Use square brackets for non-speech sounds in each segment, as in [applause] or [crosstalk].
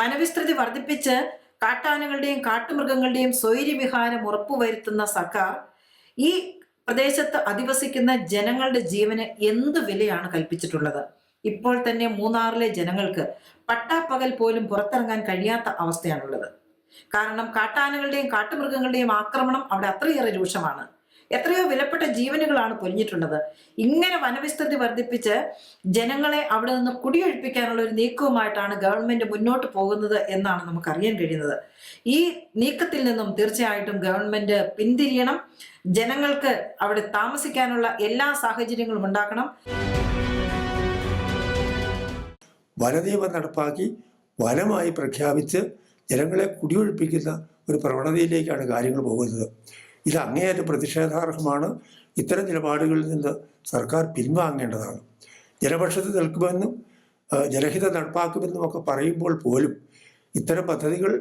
വനവിസ്തൃതി വർദ്ധിപ്പിച്ച് കാട്ടാനകളുടെയും കാട്ടുമൃഗങ്ങളുടെയും സ്വൈര്യവിഹാരം ഉറപ്പുവരുത്തുന്ന സർക്കാർ ഈ പ്രദേശത്ത് അധിവസിക്കുന്ന ജനങ്ങളുടെ ജീവന് എന്ത് വിലയാണ് കൽപ്പിച്ചിട്ടുള്ളത്? ഇപ്പോൾ തന്നെ മൂന്നാറിലെ ജനങ്ങൾക്ക് പട്ടാപ്പകൽ പോലും പുറത്തിറങ്ങാൻ കഴിയാത്ത അവസ്ഥയാണുള്ളത്. കാരണം കാട്ടാനകളുടെയും കാട്ടുമൃഗങ്ങളുടെയും ആക്രമണം അവിടെ അത്രയേറെ രൂക്ഷമാണ്. എത്രയോ വിലപ്പെട്ട ജീവനുകളാണ് പൊലിഞ്ഞിട്ടുള്ളത്. ഇങ്ങനെ വനവിസ്തൃതി വർദ്ധിപ്പിച്ച് ജനങ്ങളെ അവിടെ നിന്ന് കുടിയൊഴിപ്പിക്കാനുള്ള ഒരു നീക്കവുമായിട്ടാണ് ഗവൺമെന്റ് മുന്നോട്ട് പോകുന്നത് എന്നാണ് നമുക്ക് അറിയാൻ കഴിയുന്നത്. ഈ നീക്കത്തിൽ നിന്നും തീർച്ചയായിട്ടും ഗവൺമെന്റ് പിന്തിരിയണം. ജനങ്ങൾക്ക് അവിടെ താമസിക്കാനുള്ള എല്ലാ സാഹചര്യങ്ങളും ഉണ്ടാക്കണം. വനനിയമം നടപ്പാക്കി വനമായി പ്രഖ്യാപിച്ച് ജനങ്ങളെ കുടിയൊഴിപ്പിക്കുന്ന ഒരു പ്രവണതയിലേക്കാണ് കാര്യങ്ങൾ പോകുന്നത്. ഇത് അങ്ങേയറ്റം പ്രതിഷേധാർഹമാണ്. ഇത്തരം നിലപാടുകളിൽ നിന്ന് സർക്കാർ പിൻവാങ്ങേണ്ടതാണ്. ജനപക്ഷത്ത് നിൽക്കുമെന്നും ജനഹിതം നടപ്പാക്കുമെന്നും ഒക്കെ പറയുമ്പോൾ പോലും ഇത്തരം പദ്ധതികൾ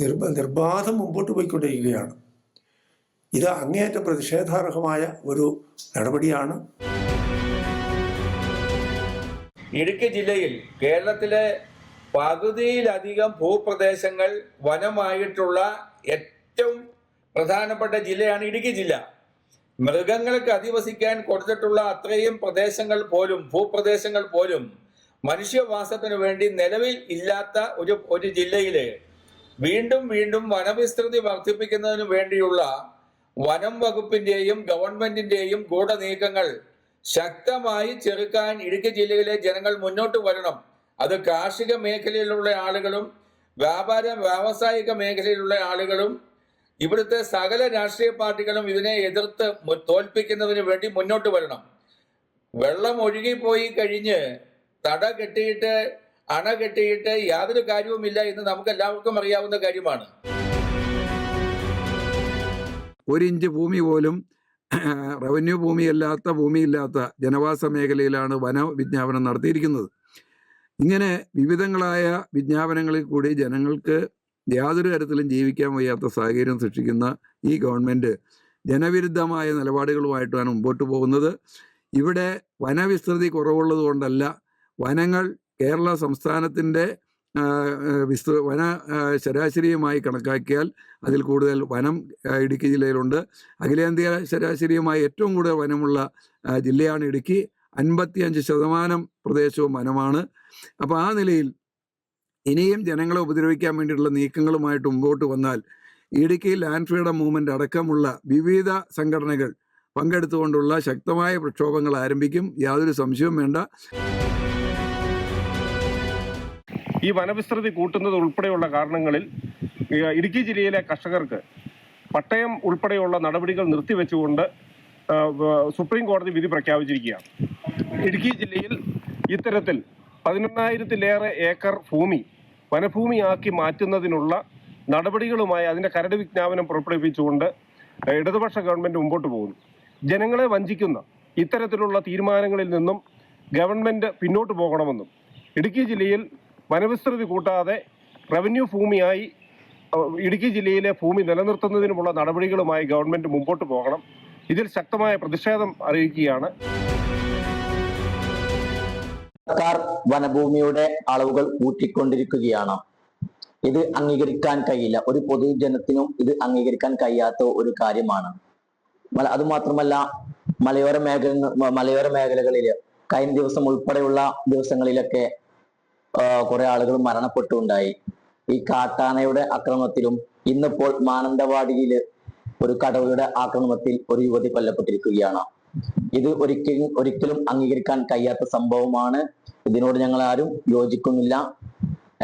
നിർബ നിർബാധം മുമ്പോട്ട് പോയിക്കൊണ്ടിരിക്കുകയാണ്. ഇത് അങ്ങേയറ്റം പ്രതിഷേധാർഹമായ ഒരു നടപടിയാണ്. ഇടുക്കി ജില്ലയിൽ കേരളത്തിലെ പകുതിയിലധികം ഭൂപ്രദേശങ്ങൾ വനമായിട്ടുള്ള ഏറ്റവും പ്രധാനപ്പെട്ട ജില്ലയാണ് ഇടുക്കി ജില്ല. മൃഗങ്ങൾക്ക് അധിവസിക്കാൻ കൊടുത്തിട്ടുള്ള അത്രയും പ്രദേശങ്ങൾ പോലും ഭൂപ്രദേശങ്ങൾ പോലും മനുഷ്യവാസത്തിനു വേണ്ടി നിലവിൽ ഇല്ലാത്ത ഒരു ഒരു ജില്ലയിലെ വീണ്ടും വീണ്ടും വനവിസ്തൃതി വർദ്ധിപ്പിക്കുന്നതിന് വേണ്ടിയുള്ള വനം വകുപ്പിന്റെയും ഗവൺമെന്റിന്റെയും ഗൂഢനീക്കങ്ങൾ ശക്തമായി ചെറുക്കാൻ ഇടുക്കി ജില്ലയിലെ ജനങ്ങൾ മുന്നോട്ട് വരണം. അത് കാർഷിക മേഖലയിലുള്ള ആളുകളും വ്യാപാര വ്യാവസായിക മേഖലയിലുള്ള ആളുകളും ഇവിടുത്തെ സകല രാഷ്ട്രീയ പാർട്ടികളും ഇതിനെ എതിർത്ത് തോൽപ്പിക്കുന്നതിന് വേണ്ടി മുന്നോട്ട് വരണം. വെള്ളം ഒഴുകിപ്പോയി കഴിഞ്ഞ് തട കെട്ടിയിട്ട് അണ കെട്ടിയിട്ട് യാതൊരു കാര്യവുമില്ല എന്ന് നമുക്ക് എല്ലാവർക്കും അറിയാവുന്ന കാര്യമാണ്. ഒരു ഇഞ്ച് ഭൂമി പോലും [clears throat] റവന്യൂ ഭൂമിയല്ലാത്ത ഭൂമിയില്ലാത്ത ജനവാസ മേഖലയിലാണ് വന വിജ്ഞാപനം നടത്തിയിരിക്കുന്നത്. ഇങ്ങനെ വിവിധങ്ങളായ വിജ്ഞാപനങ്ങളിൽ കൂടി ജനങ്ങൾക്ക് യാതൊരു തരത്തിലും ജീവിക്കാൻ വയ്യാത്ത സാഹചര്യം സൃഷ്ടിക്കുന്ന ഈ ഗവൺമെന്റ് ജനവിരുദ്ധമായ നിലപാടുകളുമായിട്ടാണ് മുമ്പോട്ട് പോകുന്നത്. ഇവിടെ വനവിസ്തൃതി കുറവുള്ളത് കൊണ്ടല്ല വനങ്ങൾ കേരള സംസ്ഥാനത്തിന്റെ വിസ്തൃ വന ശരാശരിയുമായി കണക്കാക്കിയാൽ അതിൽ കൂടുതൽ വനം ഇടുക്കി ജില്ലയിലുണ്ട്. അഖിലേന്ത്യാ ശരാശരിയുമായി ഏറ്റവും കൂടുതൽ വനമുള്ള ജില്ലയാണ് ഇടുക്കി. അൻപത്തിയഞ്ച് ശതമാനം പ്രദേശവും വനമാണ്. അപ്പോൾ ആ നിലയിൽ ഇനിയും ജനങ്ങളെ ഉപദ്രവിക്കാൻ വേണ്ടിയിട്ടുള്ള നീക്കങ്ങളുമായിട്ട് മുമ്പോട്ട് വന്നാൽ ഇടുക്കി ലാൻഡ് ഫ്രീഡം മൂവ്മെന്റ് അടക്കമുള്ള വിവിധ സംഘടനകൾ പങ്കെടുത്തുകൊണ്ടുള്ള ശക്തമായ പ്രക്ഷോഭങ്ങൾ ആരംഭിക്കും. യാതൊരു സംശയവും വേണ്ട. ഈ വനവിസ്തൃതി കൂട്ടുന്നത് ഉൾപ്പെടെയുള്ള കാരണങ്ങളിൽ ഇടുക്കി ജില്ലയിലെ കർഷകർക്ക് പട്ടയം ഉൾപ്പെടെയുള്ള നടപടികൾ നിർത്തിവെച്ചുകൊണ്ട് സുപ്രീം കോടതി വിധി പ്രഖ്യാപിച്ചിരിക്കുകയാണ്. ഇടുക്കി ജില്ലയിൽ ഇത്തരത്തിൽ പതിനെണ്ണായിരത്തിലേറെ ഏക്കർ ഭൂമി വനഭൂമിയാക്കി മാറ്റുന്നതിനുള്ള നടപടികളുമായി അതിന്റെ കരട് വിജ്ഞാപനം പുറപ്പെടുവിച്ചുകൊണ്ട് ഇടതുപക്ഷ ഗവൺമെന്റ് മുമ്പോട്ട് പോകുന്നു. ജനങ്ങളെ വഞ്ചിക്കുന്ന ഇത്തരത്തിലുള്ള തീരുമാനങ്ങളിൽ നിന്നും ഗവൺമെന്റ് പിന്നോട്ട് പോകണമെന്നും ഇടുക്കി ജില്ലയിൽ വനവിസ്തൃതി കൂട്ടാതെ റവന്യൂ ഭൂമിയായി ഇടുക്കി ജില്ലയിലെ ഭൂമി നിലനിർത്തുന്നതിനുമുള്ള നടപടികളുമായി ഗവൺമെന്റ് മുമ്പോട്ട് പോകണം. ഇതിൽ ശക്തമായ പ്രതിഷേധം അറിയിക്കുകയാണ്. സർക്കാർ വനഭൂമിയുടെ അളവുകൾ കൂട്ടിക്കൊണ്ടിരിക്കുകയാണ് ഇത് അംഗീകരിക്കാൻ കഴിയില്ല. ഒരു പൊതുജനത്തിനും ഇത് അംഗീകരിക്കാൻ കഴിയാത്ത ഒരു കാര്യമാണ്. അത് അതുമാത്രമല്ല മലയോര മേഖല മലയോര മേഖലകളിൽ കഴിഞ്ഞ ദിവസം ഉൾപ്പെടെയുള്ള ദിവസങ്ങളിലൊക്കെ കുറെ ആളുകൾ മരണപ്പെട്ടുണ്ടായി. ഈ കാട്ടാനയുടെ ആക്രമണത്തിലും ഇന്നിപ്പോൾ മാനന്തവാടിയിൽ ഒരു കടവയുടെ ആക്രമണത്തിൽ ഒരു യുവതി കൊല്ലപ്പെട്ടിരിക്കുകയാണ്. ഇത് ഒരിക്കലും ഒരിക്കലും അംഗീകരിക്കാൻ കഴിയാത്ത സംഭവമാണ്. ഇതിനോട് ഞങ്ങൾ ആരും യോജിക്കുന്നില്ല.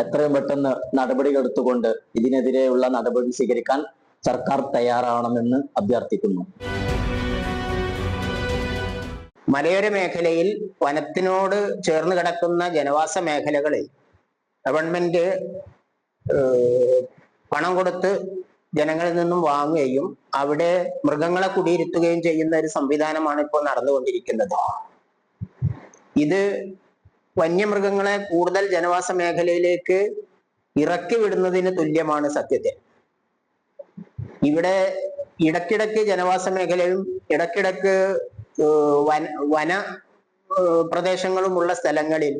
എത്രയും പെട്ടെന്ന് നടപടികൾ എടുത്തുകൊണ്ട് ഇതിനെതിരെയുള്ള നടപടി സ്വീകരിക്കാൻ സർക്കാർ തയ്യാറാണെന്ന് അഭ്യർത്ഥിക്കുന്നു. മലയോര മേഖലയിൽ വനത്തിനോട് ചേർന്ന് കിടക്കുന്ന ജനവാസ മേഖലകളിൽ ഗവൺമെന്റ് പണം കൊടുത്ത് ജനങ്ങളിൽ നിന്നും വാങ്ങുകയും അവിടെ മൃഗങ്ങളെ കുടിയിരുത്തുകയും ചെയ്യുന്ന ഒരു സംവിധാനമാണ് ഇപ്പോൾ നടന്നുകൊണ്ടിരിക്കുന്നത്. ഇത് വന്യമൃഗങ്ങളെ കൂടുതൽ ജനവാസ മേഖലയിലേക്ക് ഇറക്കി വിടുന്നതിന് തുല്യമാണ് സത്യത്തിൽ ഇവിടെ ഇടക്കിടക്ക് ജനവാസ മേഖലയും ഇടക്കിടക്ക് വന വന പ്രദേശങ്ങളുമുള്ള സ്ഥലങ്ങളിൽ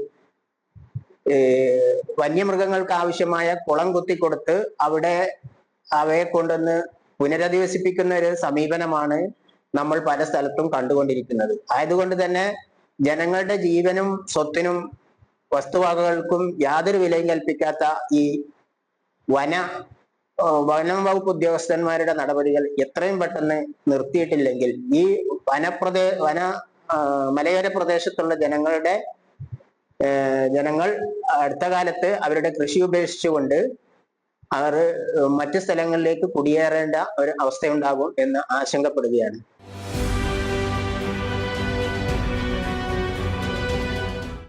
വന്യമൃഗങ്ങൾക്ക് ആവശ്യമായ കുളം കുത്തിക്കൊടുത്ത് അവിടെ അവയെ കൊണ്ടുവന്ന് പുനരധിവസിപ്പിക്കുന്ന ഒരു സമീപനമാണ് നമ്മൾ പല സ്ഥലത്തും കണ്ടുകൊണ്ടിരിക്കുന്നത്. ആയതുകൊണ്ട് തന്നെ ജനങ്ങളുടെ ജീവനും സ്വത്തിനും വസ്തുവകകൾക്കും യാതൊരു വിലയും കൽപ്പിക്കാത്ത ഈ വന വനം വകുപ്പ് ഉദ്യോഗസ്ഥന്മാരുടെ നടപടികൾ എത്രയും പെട്ടെന്ന് നിർത്തിയിട്ടില്ലെങ്കിൽ ഈ വനപ്രദേ വന മലയോര പ്രദേശത്തുള്ള ജനങ്ങളുടെ ജനങ്ങൾ അടുത്ത കാലത്ത് അവരുടെ കൃഷി ഉപേക്ഷിച്ചുകൊണ്ട് അവർ മറ്റു സ്ഥലങ്ങളിലേക്ക് കുടിയേറേണ്ട ഒരു അവസ്ഥയുണ്ടാകും എന്ന് ആശങ്കപ്പെടുകയാണ്.